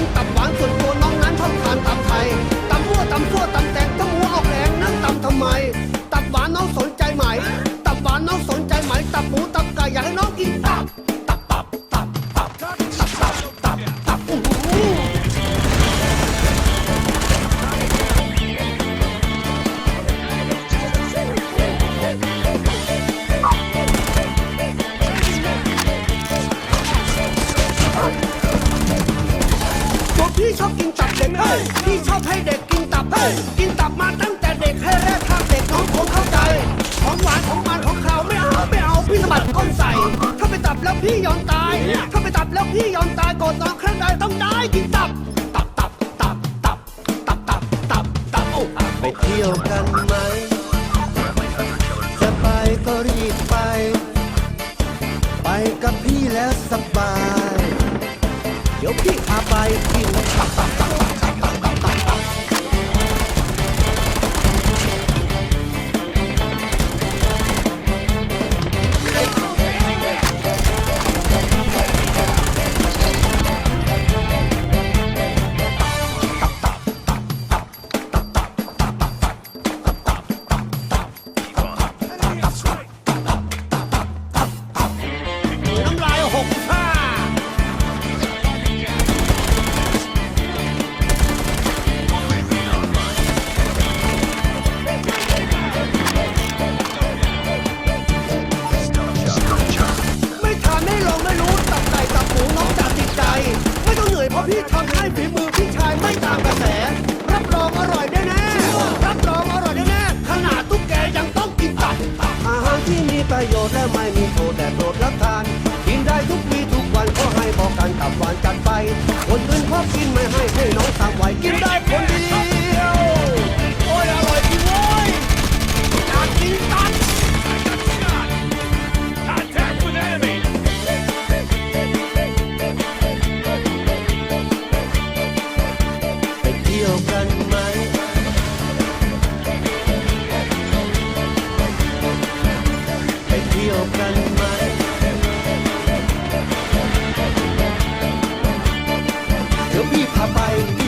กินตับหวานส่วนตัวน้องนั้นชอบทานตับไทยตับมั่วตับซั่วตับแตงตับหัวออกแรงนั่งตับทำไม ตับหวานน้องสนใจไหม ตับหวานน้องสนใจไหม ตับหมูตับไก่อยากให้น้องกินตับ พี่ชอบกินตับเด็กเฮ้ยพี่ชอบให้เด็กกินตับเฮ้ยกินตับมาตั้งแต่เด็กให้แรกทางเด็กน้องคงเข้าใจ ของหวานของมันของเขาวไม่เอาไม่เอาพี่สะบัดก้นใส่ ถ้าไปตับแล้วพี่ยอมตาย ถ้าไปตับแล้วพี่ยอมตายก่อนน้องครั้งใดต้องได้กินตับ ตับตับตับตับตับตับตับตับโอ้ไปเที่ยวกันไหมจะไปก็รีบไป ไปกับพี่แล้วสบาย okay, bye bye, you. ราะพี่ทำให้ฝีมือพี่ชายไม่ตามกระแส รับรองอร่อยแน่แน่รับรองอร่อยแน่แน่ขนาดตุ๊กแกยังต้องกินตับอาหารที่มีประโยชน์และไม่มีโทษแต่โปรดรับทาน กินได้ทุกวีทุกวันก็ให้บอกกันตับหวานจัดไป คนอื่นพอกินไม่ให้ให้น้องสั่งไว้กิน พี่พาไป